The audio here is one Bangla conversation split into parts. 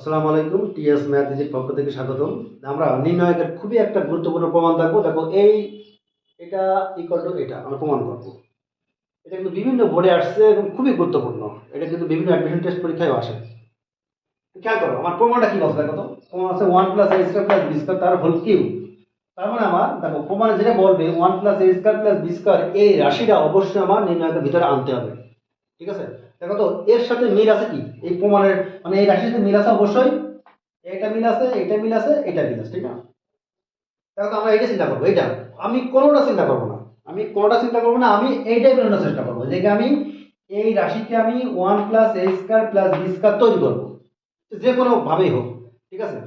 আসসালামু আলাইকুম, টিএস ম্যাথের পক্ষ থেকে স্বাগতম। আমরা নির্ণয়কের খুবই একটা গুরুত্বপূর্ণ প্রমাণ দেখব দেখো, এই, এটা ইকুয়াল টু এটা, আমরা প্রমাণ করব। এটা কিন্তু বিভিন্ন বোর্ডে আসছে এবং খুবই গুরুত্বপূর্ণ। এটা কিন্তু বিভিন্ন অ্যাডমিশন টেস্ট পরীক্ষায় আসে। খেয়াল করো, আমার প্রমাণটা কি বলছে দেখো তো? প্রমাণ আছে one plus A square plus B square তার হোল কিউ তার মানে আমার, দেখো, প্রমাণে যেটা বলবে one plus A square plus B square এই রাশিটা অবশ্যই আমার নির্ণয়কের ভিতরে আনতে হবে। ঠিক আছে? দেখো তো, এর সাথে মিল আছে কি? এই প্রমাণের মানে এই রাশির সাথে মিল আছে অবশ্যই। এটা মিল আছে এটা মিল আছে এটা মিল আছে, ঠিক না? দেখো তো আমরা এটা চিন্তা করব, এইটা। আমি কোনোটা চিন্তা করব না। আমি কোনোটা চিন্তা করব না, আমি এইটাই বেরোনোর চেষ্টা করব। যে আমি এই রাশিকে আমি one plus A square plus B square তৈরি করব। যে কোনো ভাবেই হোক, ঠিক আছে?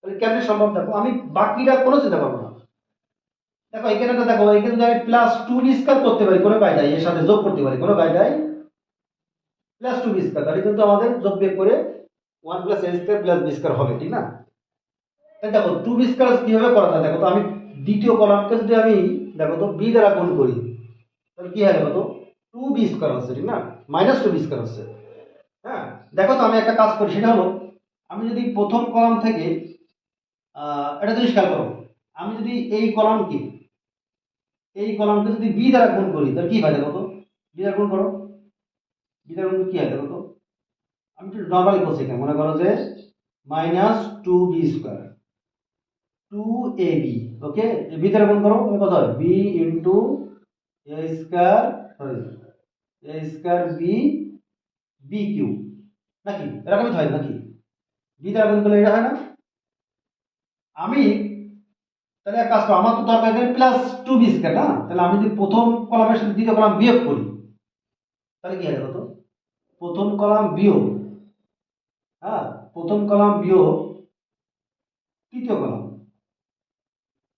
তাহলে কেমনি সম্ভব? দেখো, আমি বাকিটা কোনো চিন্তা করব না। দেখো, এখানে দেখো, এখানে প্লাস টু স্কোয়ার করতে পারি, কোনো কায়দায়, এর সাথে যোগ করতে পারি, কোনো কায়দায় প্লাস টু বি স্কোয়ার তাহলে কিন্তু আমাদের যোগ বিয়োগ করে one plus A square plus B square হবে, ঠিক না? তাই দেখো টু বি স্কোয়ার কীভাবে করা যায় দেখো তো, আমি দ্বিতীয় কলামকে যদি আমি দেখো তো বি দ্বারা গুণ করি, তাহলে কি হয় দেখো তো টু বি স্কোয়ার হচ্ছে ঠিক না? মাইনাস টু বি স্কোয়ার হচ্ছে হ্যাঁ দেখো তো, আমি একটা কাজ করি, সেটা হলো, আমি যদি প্রথম কলাম থেকে একটা জিনিস খেয়াল করো, আমি যদি এই কলামকে এই কলামকে যদি বি দ্বারা গুণ করি, তাহলে কি হয় দেখো তো বি দ্বারা গুণ করো বি দ্বারা গুণ করলে কি হয় দেখো আমি একটু নর্মালি করছি এখানে। মনে করো যে minus two B square two A B okay B দ্বারা গুণ করো কত হয় B into A square sorry A square B B Q নাকি? এরকমই হয় নাকি? বি দ্বারা গুণ করলে এটা হয় না? আমি, তাহলে এক কাজ করো, আমার তো দরকার এখানে প্লাস টু বি স্কোয়ার না? তাহলে আমি যদি প্রথম কলামের সাথে দ্বিতীয় কলাম বিয়োগ করি, তাহলে কি হবে তো প্রথম কলাম বিয়োগ হ্যাঁ প্রথম কলাম বিয়োগ, তৃতীয় কলাম।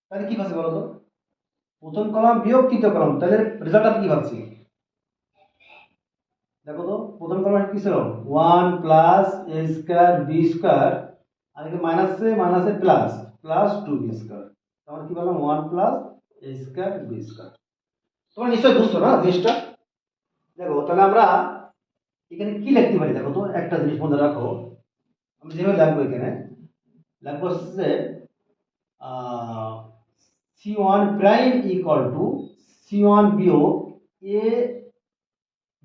তাহলে কি পাচ্ছি বলো তো প্রথম কলাম বিয়োগ, তৃতীয় কলাম। তাহলে রেজাল্টটা কি পাচ্ছি দেখো তো, প্রথম কলাম কি ছিল? One plus A square B square আর এখানে মাইনাসে মাইনাসে plus plus two B square তাহলে কি বললাম? One plus A square B square তোমরা নিশ্চয়ই বুঝছ না জিনিসটা? দেখো, তাহলে আমরা এখানে কি লিখতে পারি? দেখো তো, একটা জিনিস মনে রাখো। আমি যেভাবে লিখব এখানে, লিখব হচ্ছে C one prime equal to C one বিয়োগ A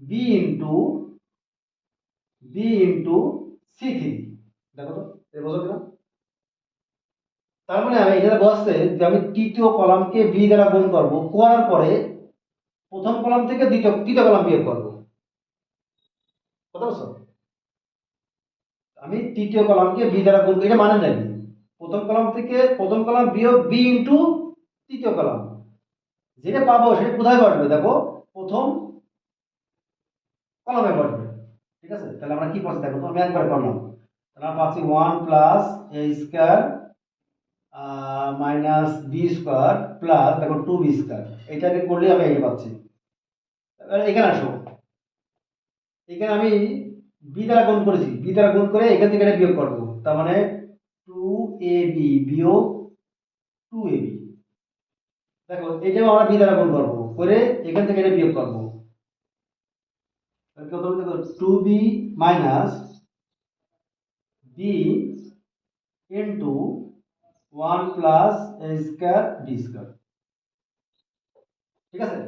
B into B into C three দেখো তো এটা বোঝো কিনা? তার মানে আমি এখানে বসছে যে আমি তৃতীয় কলামকে বি দ্বারা গুণ করব। করার পরে প্রথম কলাম থেকে দ্বিতীয়, তৃতীয় কলাম বিয়োগ করব। আমি তৃতীয় কলামকে বি দ্বারা গুণ এটা মানে জানি প্রথম কলাম থেকে প্রথম কলাম বিয়োগ বি ইন্টু তৃতীয় কলাম। যেটা পাবো সেটা কোথায় বসবে দেখো, প্রথম কলমে বসবে ঠিক আছে? তাহলে আমরা কি করছি? দেখো আমি একবার করলাম। তাহলে আমরা পাচ্ছি one plus A square minus B square plus দেখো টু বি স্কোয়ার এটাকে করলে আমি এই পাচ্ছি। এখানে আসো। এখানে আমি বি দ্বারা গুণ করেছি। বি দ্বারা গুণ করে এখান থেকে এটা বিয়োগ করব। তার মানে টু এ বি বিয়োগ টু এ বি দেখো, এটাও আমরা বি দ্বারা গুণ করব। করে এখান থেকে এটা বিয়োগ করব। কত হবে? দেখো two B minus B into one plus A square B square ঠিক আছে?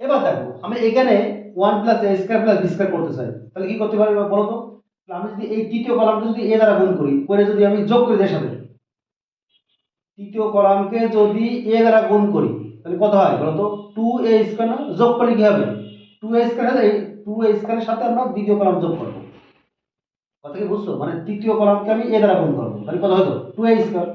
এবার দেখো, আমি এখানে one plus A square plus B square করতে চাই। তাহলে কি করতে পারি বলো তো? আমি যদি এই তৃতীয় কলামটা যদি এ দ্বারা গুণ করি, করে যদি আমি যোগ করি এর সাথে তৃতীয় কলামকে যদি এ দ্বারা গুণ করি, তাহলে কত হয় বলো তো? টু এ স্কোয়ার না, যোগ করলে কি হবে? Two A square two A স্কোয়ারের সাথে আমরা দ্বিতীয় কলাম যোগ করব। কথা কি বুঝছ? মানে তৃতীয় কলামকে আমি এ দ্বারা গুণ করব। তাহলে কত হতো? টু এ স্কোয়ার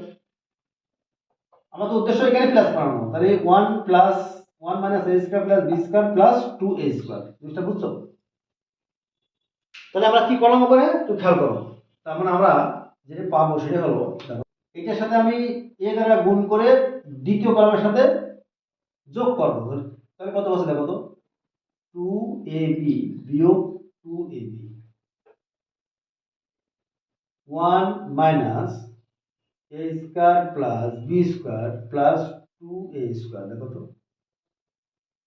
আমার তো উদ্দেশ্য এখানে প্লাস বানানো। তাহলে one plus one minus A square plus B square plus two A square জিনিসটা বুঝছ? তাহলে আমরা কি করলাম ওখানে একটু খেয়াল করো। তার মানে আমরা যেটা পাবো সেটা হলো এটার সাথে আমি এ দ্বারা গুণ করে দ্বিতীয় কলামের সাথে যোগ করব। তাহলে কত বসে দেখো তো? টু এ বি বিয়োগ two A B one minus A square plus B square plus two A square দেখো তো?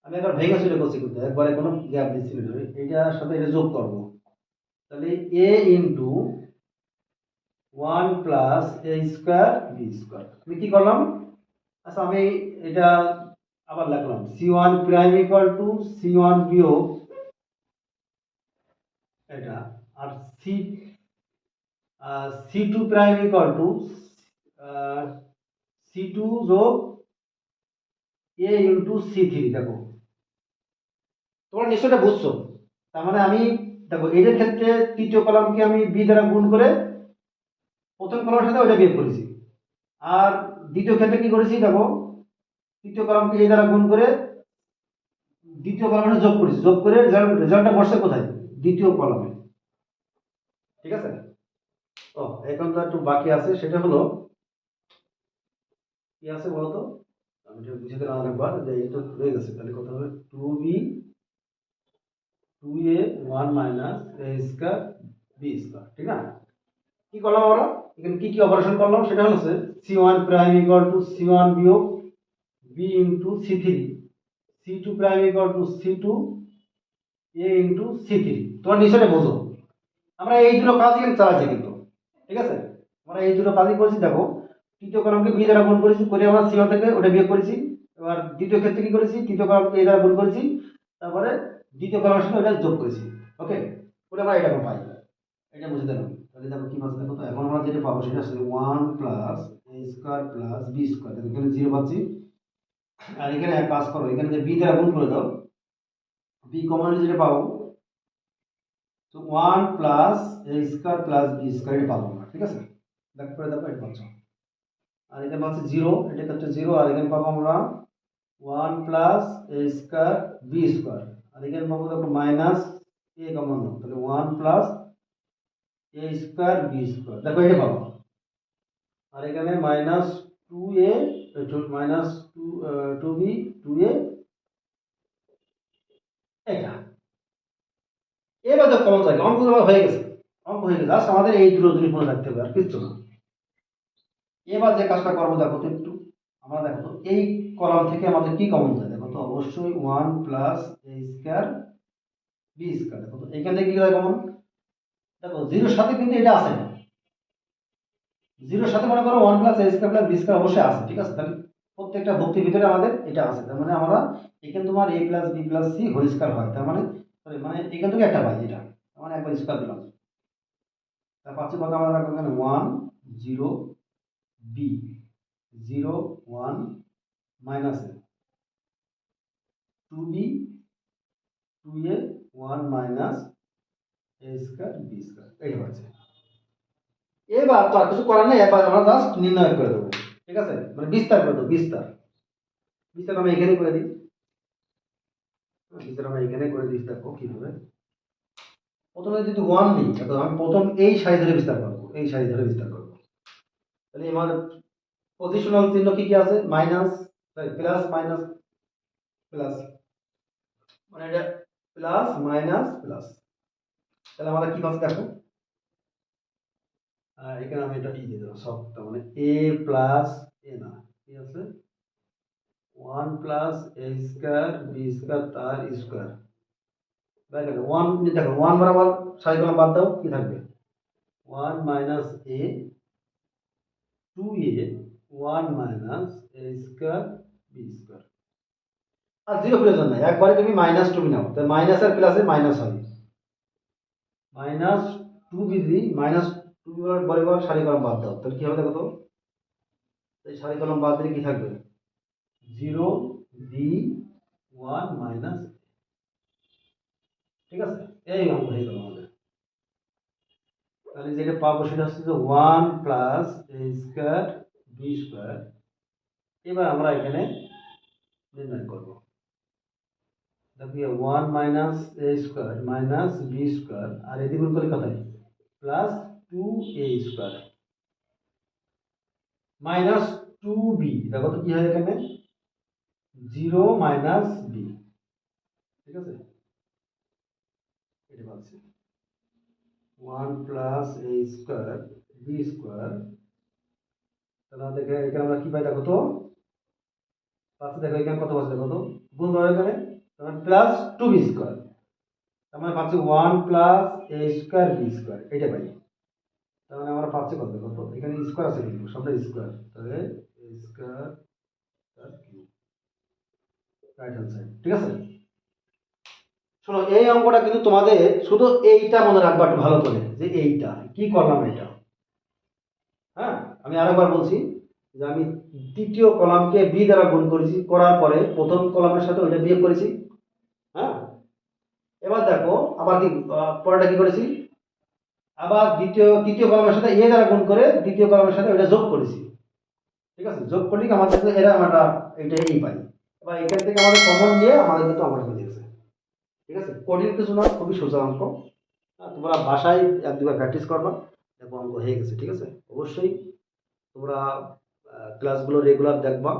আমি একবার ভেঙে চলে করছি কিন্তু, একবারে কোনো গ্যাপ দিচ্ছি না এটার সাথে এটা যোগ করব। তাহলে A into one plus A square B square আমি কি করলাম? আচ্ছা আমি এটা আবার লিখলাম। C one prime equal to C one বিয়োগ এটা, আর C C two prime equal to C two যোগ এ ইন্টু সি থ্রি দেখো। তোমরা নিশ্চয়ই এটা বুঝছ। তার মানে আমি, দেখো, এদের ক্ষেত্রে তৃতীয় কলামকে আমি বি দ্বারা গুণ করে প্রথম কলামের সাথে ওইটা বিয়োগ করেছি। আর দ্বিতীয় ক্ষেত্রে কি করেছি, দেখো, তৃতীয় কলামকে এ দ্বারা গুণ করে দ্বিতীয় কলামের সাথে যোগ করেছি। যোগ করে রেজাল্টটা বসছে কোথায়? দ্বিতীয় কলামে। ঠিক আছে? ও, এখন তো একটু বাকি আছে, সেটা হলো, কি আছে বলতো? আমি এটা বুঝে দিলাম আরেকবার যে তো রয়ে গেছে। তাহলে কথা হবে two B two A one B করলাম আমরা? এখানে অপারেশন করলাম? সেটা one prime two C one B C three C two prime two C two A C three তোমার বোঝো। আমরা এই দুটো কাজ এখানে চালাচ্ছি কিন্তু, ঠিক আছে? আমরা এই দুটো কাজই করেছি, দেখো। তৃতীয় কলমকে বি দ্বারা গুণ করেছি, করে আমরা সি থেকে, ওটা বিয়োগ করেছি। এবার দ্বিতীয় ক্ষেত্রে কি করেছি? তৃতীয় কলমকে এ দ্বারা গুণ করেছি। তারপরে দ্বিতীয় কলমের সাথে ওটা যোগ করেছি। ওকে ওটা আমরা এটা পাই। এটা বুঝে দিলাম তাহলে দেখো কি পাচ্ছি দেখো তো? এখন আমরা যেটা পাবো সেটা হচ্ছে one plus A square plus B square এখানে জিরো পাচ্ছি। আর এখানে এক কাজ করো। এখানে যে বি দ্বারা গুণ করে দাও। বি কমন যেটা পাবো, তো one plus A square plus B square এটা পাবো আমরা, ঠিক আছে? দেখ করে দেখো এটা পাচ্ছ আর এখানে পাচ্ছি জিরো এটা হচ্ছে জিরো আর এখানে পাবো আমরা one plus A square B square আর এখানে পাবো দেখো মাইনাস এ কমন তাহলে one plus A square B square দেখো এটা পাবো। আর এখানে minus two A minus two two B two A এটা। এবার তো কমন থাকে অঙ্ক হয়ে গেছে অঙ্ক হয়ে গেছে জাস্ট আমাদের এই দুটো জিনিস মনে রাখতে হবে, আর কিচ্ছু না। এবার যে কাজটা করব দেখো তো একটু, আমরা দেখো এই কলাম থেকে আমাদের কি কমন যায় দেখো তো অবশ্যই one plus A square B square দেখো তো। এখান থেকে কি হয় কমন দেখো জিরোর সাথে কিন্তু এটা আসে না জিরোর সাথে মনে করো one plus A square plus B square অবশ্যই আছে ঠিক আছে? তাহলে প্রত্যেকটা ভক্তির ভিতরে আমাদের এটা আছে। তার মানে আমরা এখানে তোমার A plus B plus C whole square হয়। তার মানে sorry, মানে এখান থেকে একটা পাই এটা। তার মানে একবার স্কোয়ার দিলাম। তার পাঁচে কত আমরা রাখব এখানে one zero B zero one minus two B, two A, one minus A square, B square এবার তো আর কিছু করার নেই, এবার আমরা জাস্ট নির্ণয় করে দেবো। ঠিক আছে? মানে বিস্তার করে দেবো, বিস্তার। বিস্তার আমি এখানে করে দিই। বিস্তার আমরা এখানে করে দিই দেখো কীভাবে? প্রথমে যদি ওয়ান নিই আমি প্রথম এই সারি ধরে বিস্তার করব, এই সারি ধরে বিস্তার করব। তাহলে আমার পজিশনাল চিহ্ন কি কি আছে? Minus sorry plus minus plus মানে এটা প্লাস মাইনাস প্লাস তাহলে আমাদের কি পাচ্ছে দেখো? আহ, এখানে আমি এটা ই দিয়ে দেবো সবটা মানে এ প্লাস এ না কি আছে? One plus A square B square তার স্কোয়ার দেখো ওয়ান দেখো ওয়ান বরাবর সারি কলম বাদ দাও কি থাকবে? One minus A two A one minus A square B square R zero প্রয়োজন নাই একবারে তুমি মাইনাস টু বি নাও তাই মাইনাস আর প্লাসে মাইনাস হয় মাইনাস টু বি দি মাইনাস টু বরাবর সারি কলম বাদ দাও তাহলে কি হবে দেখো তো? এই সারি কলম বাদ দিলে কি থাকবে? জিরো বি ওয়ান মাইনাস ঠিক আছে? এই অঙ্ক হয়ে গেল আমাদের। তাহলে যেটা পাবো সেটা হচ্ছে যে one plus A square B square এবার আমরা এখানে নির্ণয় করব। দেখো one minus A square minus B square আর এদিকে গুণ করে কথায়? Plus two A square minus two B দেখো তো কি হয় এখানে? জিরো মাইনাস বি ঠিক আছে? এটা পাচ্ছি। One plus A square B square তাহলে এখানে এখানে আমরা কি পাই দেখো তো? পাচ্ছি দেখো এখানে কত পাচ্ছি দেখো তো? গুণ করো এখানে প্লাস টু বি স্কোয়ার তার মানে পাচ্ছি one plus A square B square এটা পাই। তার মানে আমরা পাচ্ছি কত কত এখানে স্কোয়ার আছে কিন্তু, সবটা স্কোয়ার তাহলে স্কোয়ার তার কিউব রাইট হ্যান্ড ঠিক আছে? শোনো, এই অঙ্কটা কিন্তু তোমাদের শুধু এইটা মনে রাখবা ভালো করে, যে এইটা, কি করলাম এটা? হ্যাঁ আমি আরেকবার বলছি যে আমি দ্বিতীয় কলামকে বি দ্বারা গুণ করেছি করার পরে প্রথম কলামের সাথে ওইটা বিয়োগ করেছি। হ্যাঁ? এবার দেখো আবার কি পরেটা কি করেছি? আবার দ্বিতীয় তৃতীয় কলামের সাথে এ দ্বারা গুণ করে দ্বিতীয় কলামের সাথে ওইটা যোগ করেছি। ঠিক আছে? যোগ করলে কি আমাদের এরা আমরা এটা এই পাই। এবার এখান থেকে আমাদের কমন নিয়ে আমাদের কিন্তু আমরা হয়ে গেছে। ঠিক আছে? কঠিন কিছু না খুবই সোজা অঙ্ক। হ্যাঁ, তোমরা বাসায় এক দুবার প্র্যাকটিস করবা। দেখো অঙ্ক হয়ে গেছে ঠিক আছে? অবশ্যই তোমরা ক্লাসগুলো রেগুলার দেখবা।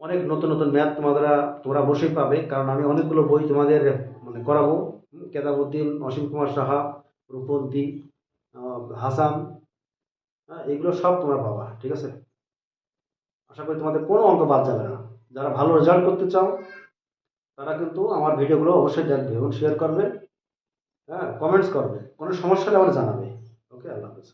অনেক নতুন নতুন ম্যাথ তোমাদের তোমরা অবশ্যই পাবে কারণ আমি অনেকগুলো বই তোমাদের মানে করাবো। হুম, কেতাবুদ্দিন অসীম কুমার সাহা রূপন্তী হাসান হ্যাঁ এগুলো সব তোমরা পাবা ঠিক আছে? আশা করি তোমাদের কোনো অঙ্ক বাদ যাবে না। যারা ভালো রেজাল্ট করতে চাও তারা কিন্তু আমার ভিডিওগুলো অবশ্যই দেখবে এবং শেয়ার করবে হ্যাঁ কমেন্টস করবে। কোনো সমস্যা হলে আমার জানাবে। ওকে আল্লাহ হাফেজ।